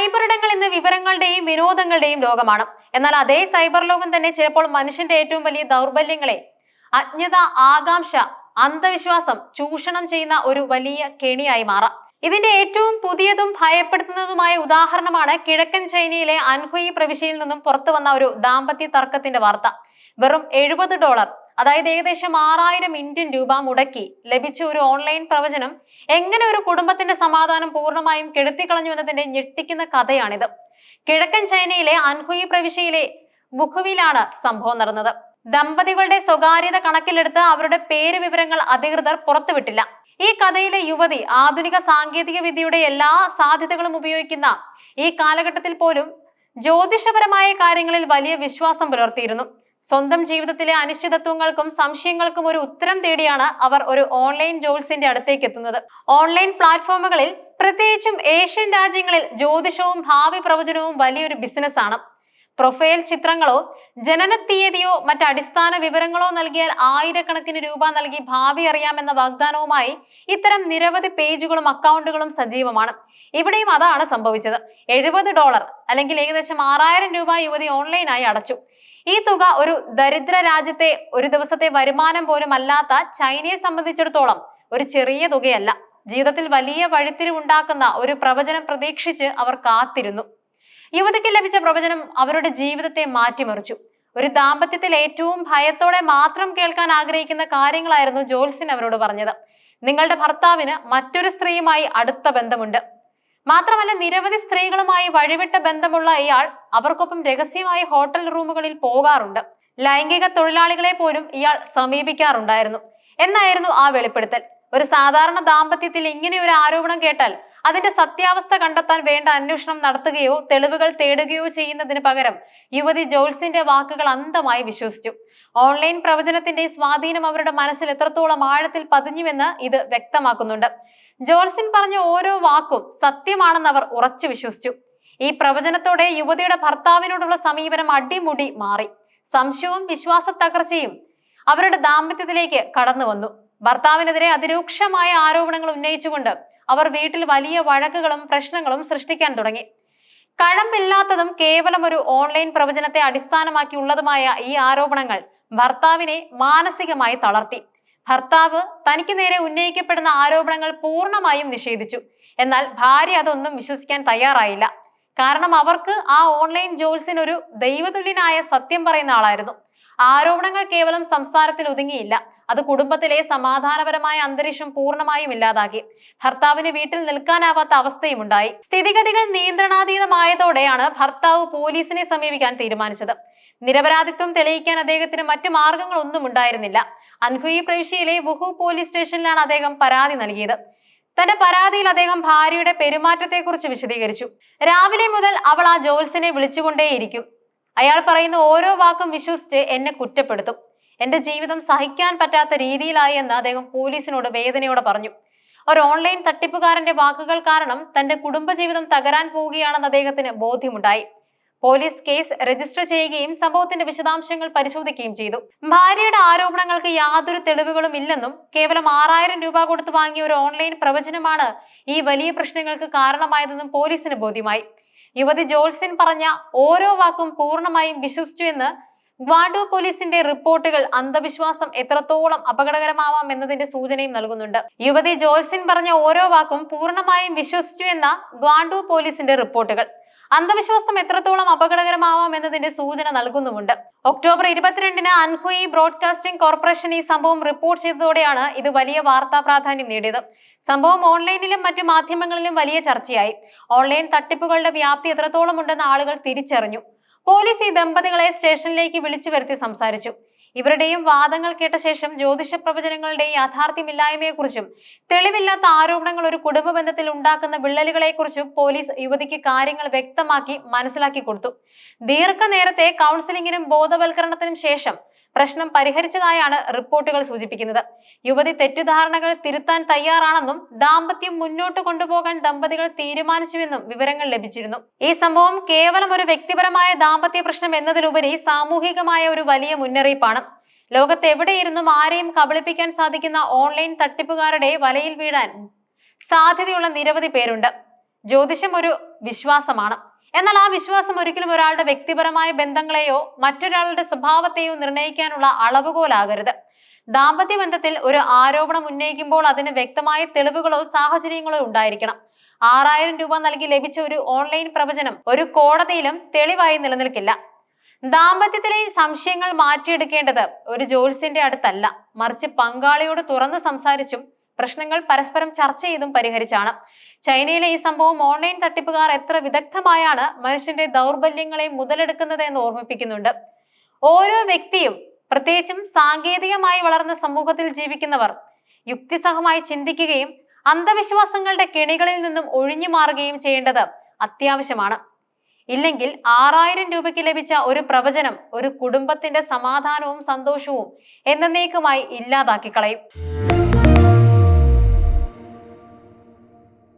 Cyber ഇടങ്ങൾ ഇന്ന് വിവരങ്ങളുടെയും വിനോദങ്ങളുടെയും ലോകമാണ്. എന്നാൽ അതേ സൈബർ ലോകം തന്നെ ചിലപ്പോൾ മനുഷ്യന്റെ ഏറ്റവും വലിയ ദൗർബല്യങ്ങളെ അജ്ഞത ആകാംക്ഷ അന്ധവിശ്വാസം ചൂഷണം ചെയ്യുന്ന ഒരു വലിയ കെണിയായി മാറാം. ഇതിന്റെ ഏറ്റവും പുതിയതും ഭയപ്പെടുത്തുന്നതുമായ ഉദാഹരണമാണ് കിഴക്കൻ ചൈനയിലെ അൻഹുയി പ്രവിശ്യയിൽ നിന്നും പുറത്തു വന്ന ഒരു ദാമ്പത്യ തർക്കത്തിന്റെ വാർത്ത. വെറും എഴുപത് ഡോളർ അതായത് ഏകദേശം ആറായിരം ഇന്ത്യൻ രൂപ മുടക്കി ലഭിച്ച ഒരു ഓൺലൈൻ പ്രവചനം എങ്ങനെ ഒരു കുടുംബത്തിന്റെ സമാധാനം പൂർണമായും കെടുത്തിക്കളഞ്ഞു എന്നതിന്റെ ഞെട്ടിക്കുന്ന കഥയാണിത്. കിഴക്കൻ ചൈനയിലെ അൻഹുയി പ്രവിശ്യയിലെ ബുഖുവിലാണ് സംഭവം നടന്നത്. ദമ്പതികളുടെ സ്വകാര്യത കണക്കിലെടുത്ത് അവരുടെ പേര് വിവരങ്ങൾ അധികൃതർ പുറത്തുവിട്ടില്ല. ഈ കഥയിലെ യുവതി ആധുനിക സാങ്കേതിക വിദ്യയുടെ എല്ലാ സാധ്യതകളും ഉപയോഗിക്കുന്ന ഈ കാലഘട്ടത്തിൽ പോലും ജ്യോതിഷപരമായ കാര്യങ്ങളിൽ വലിയ വിശ്വാസം പുലർത്തിയിരുന്നു. സ്വന്തം ജീവിതത്തിലെ അനിശ്ചിതത്വങ്ങൾക്കും സംശയങ്ങൾക്കും ഒരു ഉത്തരം തേടിയാണ് അവർ ഒരു ഓൺലൈൻ ജോൽസിന്റെ അടുത്തേക്ക് എത്തുന്നത്. ഓൺലൈൻ പ്ലാറ്റ്ഫോമുകളിൽ പ്രത്യേകിച്ചും ഏഷ്യൻ രാജ്യങ്ങളിൽ ജ്യോതിഷവും ഭാവി പ്രവചനവും വലിയൊരു ബിസിനസ് ആണ്. പ്രൊഫൈൽ ചിത്രങ്ങളോ ജനന തീയതിയോ മറ്റ് അടിസ്ഥാന വിവരങ്ങളോ നൽകിയാൽ ആയിരക്കണക്കിന് രൂപ നൽകി ഭാവി അറിയാമെന്ന വാഗ്ദാനവുമായി ഇത്തരം നിരവധി പേജുകളും അക്കൗണ്ടുകളും സജീവമാണ്. ഇവിടെയും അതാണ് സംഭവിച്ചത്. എഴുപത് ഡോളർ അല്ലെങ്കിൽ ഏകദേശം ആറായിരം രൂപ യുവതി ഓൺലൈനായി അടച്ചു. ഈ തുക ഒരു ദരിദ്ര രാജ്യത്തെ ഒരു ദിവസത്തെ വരുമാനം പോലും അല്ലാത്ത ചൈനയെ സംബന്ധിച്ചിടത്തോളം ഒരു ചെറിയ തുകയല്ല. ജീവിതത്തിൽ വലിയ വഴിത്തിരിവുണ്ടാക്കുന്ന ഒരു പ്രവചനം പ്രതീക്ഷിച്ച് അവർ കാത്തിരുന്നു. യുവതിക്ക് ലഭിച്ച പ്രവചനം അവരുടെ ജീവിതത്തെ മാറ്റിമറിച്ചു. ഒരു ദാമ്പത്യത്തിൽ ഏറ്റവും ഭയത്തോടെ മാത്രം കേൾക്കാൻ ആഗ്രഹിക്കുന്ന കാര്യങ്ങളായിരുന്നു ജോൽസിൻ അവരോട് പറഞ്ഞത്. നിങ്ങളുടെ ഭർത്താവിന് മറ്റൊരു സ്ത്രീയുമായി അടുത്ത ബന്ധമുണ്ട്. മാത്രമല്ല നിരവധി സ്ത്രീകളുമായി വഴിവിട്ട ബന്ധമുള്ള ഇയാൾ അവർക്കൊപ്പം രഹസ്യമായി ഹോട്ടൽ റൂമുകളിൽ പോകാറുണ്ട്. ലൈംഗിക തൊഴിലാളികളെ പോലും ഇയാൾ സമീപിക്കാറുണ്ടായിരുന്നു. എന്നായിരുന്നു ആ വെളിപ്പെടുത്തൽ. ഒരു സാധാരണ ദാമ്പത്യത്തിൽ ഇങ്ങനെ ഒരു ആരോപണം കേട്ടാൽ അതിന്റെ സത്യാവസ്ഥ കണ്ടെത്താൻ വേണ്ട അന്വേഷണം നടത്തുകയോ തെളിവുകൾ തേടുകയോ ചെയ്യുന്നതിന് പകരം യുവതി ജോൾസിന്റെ വാക്കുകൾ അന്തമായി വിശ്വസിച്ചു. ഓൺലൈൻ പ്രവചനത്തിന്റെ സ്വാധീനം അവരുടെ മനസ്സിൽ എത്രത്തോളം ആഴത്തിൽ പതിഞ്ഞുവെന്ന് ഇത് വ്യക്തമാക്കുന്നുണ്ട്. ജോൾസിൻ പറഞ്ഞ ഓരോ വാക്കും സത്യമാണെന്ന് അവർ ഉറച്ചു വിശ്വസിച്ചു. ഈ പ്രവചനത്തോടെ യുവതിയുടെ ഭർത്താവിനോടുള്ള സമീപനം അടിമുടി മാറി. സംശയവും വിശ്വാസ തകർച്ചയും അവരുടെ ദാമ്പത്യത്തിലേക്ക് കടന്നു വന്നു. ഭർത്താവിനെതിരെ അതിരൂക്ഷമായ ആരോപണങ്ങൾ ഉന്നയിച്ചുകൊണ്ട് അവർ വീട്ടിൽ വലിയ വഴക്കുകളും പ്രശ്നങ്ങളും സൃഷ്ടിക്കാൻ തുടങ്ങി. കഴമ്പില്ലാത്തതും കേവലം ഒരു ഓൺലൈൻ പ്രവചനത്തെ അടിസ്ഥാനമാക്കിയുള്ളതുമായ ഈ ആരോപണങ്ങൾ ഭർത്താവിനെ മാനസികമായി തളർത്തി. ഭർത്താവ് തനിക്ക് നേരെ ഉന്നയിക്കപ്പെടുന്ന ആരോപണങ്ങൾ പൂർണമായും നിഷേധിച്ചു. എന്നാൽ ഭാര്യ അതൊന്നും വിശ്വസിക്കാൻ തയ്യാറായില്ല. കാരണം അവർക്ക് ആ ഓൺലൈൻ ജോൽസിനൊരു ദൈവതുല്യനായ സത്യം പറയുന്ന ആളായിരുന്നു. ആരോപണങ്ങൾ കേവലം സംസാരത്തിൽ ഒതുങ്ങിയില്ല. അത് കുടുംബത്തിലെ സമാധാനപരമായ അന്തരീക്ഷം പൂർണമായും ഇല്ലാതാക്കി. ഭർത്താവിന് വീട്ടിൽ നിൽക്കാനാവാത്ത അവസ്ഥയും ഉണ്ടായി. സ്ഥിതിഗതികൾ നിയന്ത്രണാതീതമായതോടെയാണ് ഭർത്താവ് പോലീസിനെ സമീപിക്കാൻ തീരുമാനിച്ചത്. നിരപരാധിത്വം തെളിയിക്കാൻ അദ്ദേഹത്തിന് മറ്റു മാർഗങ്ങളൊന്നും ഉണ്ടായിരുന്നില്ല. അൻഹുയി പ്രവിശ്യയിലെ വുഹു പോലീസ് സ്റ്റേഷനിലാണ് അദ്ദേഹം പരാതി നൽകിയത്. തന്റെ പരാതിയിൽ അദ്ദേഹം ഭാര്യയുടെ പെരുമാറ്റത്തെക്കുറിച്ച് വിശദീകരിച്ചു. രാവിലെ മുതൽ അവൾ ആ ജോൽസിനെ വിളിച്ചുകൊണ്ടേയിരിക്കും. അയാൾ പറയുന്ന ഓരോ വാക്കും വിശ്വസിച്ച് എന്നെ കുറ്റപ്പെടുത്തും. എന്റെ ജീവിതം സഹിക്കാൻ പറ്റാത്ത രീതിയിലായി എന്ന് അദ്ദേഹം പോലീസിനോട് വേദനയോടെ പറഞ്ഞു. ഒരു ഓൺലൈൻ തട്ടിപ്പുകാരന്റെ വാക്കുകൾ കാരണം തന്റെ കുടുംബജീവിതം തകരാൻ പോവുകയാണെന്ന് അദ്ദേഹത്തിന് ബോധ്യമുണ്ടായി. പോലീസ് കേസ് രജിസ്റ്റർ ചെയ്യുകയും സംഭവത്തിന്റെ വിശദാംശങ്ങൾ പരിശോധിക്കുകയും ചെയ്തു. ഭാര്യയുടെ ആരോപണങ്ങൾക്ക് യാതൊരു തെളിവുകളും ഇല്ലെന്നും കേവലം ആറായിരം രൂപ കൊടുത്ത് വാങ്ങിയ ഒരു ഓൺലൈൻ പ്രവചനമാണ് ഈ വലിയ പ്രശ്നങ്ങൾക്ക് കാരണമായതെന്നും പോലീസിന് ബോധ്യമായി. യുവതി ജോൾസിൻ പറഞ്ഞ ഓരോ വാക്കും പൂർണമായും വിശ്വസിച്ചു എന്ന് ഗ്വാഡോ പോലീസിന്റെ റിപ്പോർട്ടുകൾ അന്ധവിശ്വാസം എത്രത്തോളം അപകടകരമാവാം എന്നതിന്റെ സൂചനയും നൽകുന്നുണ്ട്. യുവതി ജോൾസിൻ പറഞ്ഞ ഓരോ വാക്കും പൂർണമായും വിശ്വസിച്ചു എന്ന ഗ്വാഡോ പോലീസിന്റെ റിപ്പോർട്ടുകൾ. അന്ധവിശ്വാസം എത്രത്തോളം അപകടകരമാവാം എന്നതിന്റെ സൂചന നൽകുന്നുമുണ്ട്. ഒക്ടോബർ ഇരുപത്തിരണ്ടിന് അൻഹുയി ബ്രോഡ്കാസ്റ്റിംഗ് കോർപ്പറേഷൻ ഈ സംഭവം റിപ്പോർട്ട് ചെയ്തതോടെയാണ് ഇത് വലിയ വാർത്താ പ്രാധാന്യം നേടിയത്. സംഭവം ഓൺലൈനിലും മറ്റു മാധ്യമങ്ങളിലും വലിയ ചർച്ചയായി. ഓൺലൈൻ തട്ടിപ്പുകളുടെ വ്യാപ്തി എത്രത്തോളം ഉണ്ടെന്ന് ആളുകൾ തിരിച്ചറിഞ്ഞു. പോലീസ് ഈ ദമ്പതികളെ സ്റ്റേഷനിലേക്ക് വിളിച്ചു വരുത്തി സംസാരിച്ചു. ഇവരുടെയും വാദങ്ങൾ കേട്ട ശേഷം ജ്യോതിഷ പ്രവചനങ്ങളുടെ യാഥാർത്ഥ്യമില്ലായ്മയെക്കുറിച്ചും തെളിവില്ലാത്ത ആരോപണങ്ങൾ ഒരു കുടുംബ ബന്ധത്തിൽ ഉണ്ടാക്കുന്ന വിള്ളലുകളെക്കുറിച്ചും പോലീസ് യുവതിക്ക് കാര്യങ്ങൾ വ്യക്തമാക്കി മനസ്സിലാക്കി കൊടുത്തു. ദീർഘനേരത്തെ കൗൺസിലിംഗിനും ബോധവൽക്കരണത്തിനും ശേഷം പ്രശ്നം പരിഹരിച്ചതായാണ് റിപ്പോർട്ടുകൾ സൂചിപ്പിക്കുന്നത്. യുവതി തെറ്റിദ്ധാരണകൾ തിരുത്താൻ തയ്യാറാണെന്നും ദാമ്പത്യം മുന്നോട്ട് കൊണ്ടുപോകാൻ ദമ്പതികൾ തീരുമാനിച്ചുവെന്നും വിവരങ്ങൾ ലഭിച്ചിരുന്നു. ഈ സംഭവം കേവലം ഒരു വ്യക്തിപരമായ ദാമ്പത്യ പ്രശ്നം എന്നതിലുപരി സാമൂഹികമായ ഒരു വലിയ മുന്നറിയിപ്പാണ്. ലോകത്ത് എവിടെയിരുന്നും ആരെയും കബളിപ്പിക്കാൻ സാധിക്കുന്ന ഓൺലൈൻ തട്ടിപ്പുകാരുടെ വലയിൽ വീഴാൻ സാധ്യതയുള്ള നിരവധി പേരുണ്ട്. ജ്യോതിഷം ഒരു വിശ്വാസമാണ്. എന്നാൽ ആ വിശ്വാസം ഒരിക്കലും ഒരാളുടെ വ്യക്തിപരമായ ബന്ധങ്ങളെയോ മറ്റൊരാളുടെ സ്വഭാവത്തെയോ നിർണയിക്കാനുള്ള അളവുകോലാകരുത്. ദാമ്പത്യ ബന്ധത്തിൽ ഒരു ആരോപണം ഉന്നയിക്കുമ്പോൾ അതിന് വ്യക്തമായ തെളിവുകളോ സാഹചര്യങ്ങളോ ഉണ്ടായിരിക്കണം. ആറായിരം രൂപ നൽകി ലഭിച്ച ഒരു ഓൺലൈൻ പ്രവചനം ഒരു കോടതിയിലും തെളിവായി നിലനിൽക്കില്ല. ദാമ്പത്യത്തിലെ സംശയങ്ങൾ മാറ്റിയെടുക്കേണ്ടത് ഒരു ജോൽസിന്റെ അടുത്തല്ല. മറിച്ച് പങ്കാളിയോട് തുറന്ന് സംസാരിച്ചും പ്രശ്നങ്ങൾ പരസ്പരം ചർച്ച ചെയ്തും പരിഹരിച്ചാണ്. ചൈനയിലെ ഈ സംഭവം ഓൺലൈൻ തട്ടിപ്പുകാർ എത്ര വിദഗ്ധമായാണ് മനുഷ്യന്റെ ദൗർബല്യങ്ങളെ മുതലെടുക്കുന്നത് എന്ന് ഓർമ്മിപ്പിക്കുന്നുണ്ട്. ഓരോ വ്യക്തിയും പ്രത്യേകിച്ചും സാങ്കേതികമായി വളർന്ന സമൂഹത്തിൽ ജീവിക്കുന്നവർ യുക്തിസഹമായി ചിന്തിക്കുകയും അന്ധവിശ്വാസങ്ങളുടെ കെണികളിൽ നിന്നും ഒഴിഞ്ഞു മാറുകയും ചെയ്യേണ്ടത് അത്യാവശ്യമാണ്. ഇല്ലെങ്കിൽ ആറായിരം രൂപയ്ക്ക് ലഭിച്ച ഒരു പ്രവചനം ഒരു കുടുംബത്തിന്റെ സമാധാനവും സന്തോഷവും എന്നേക്കുമായി ഇല്ലാതാക്കി കളയും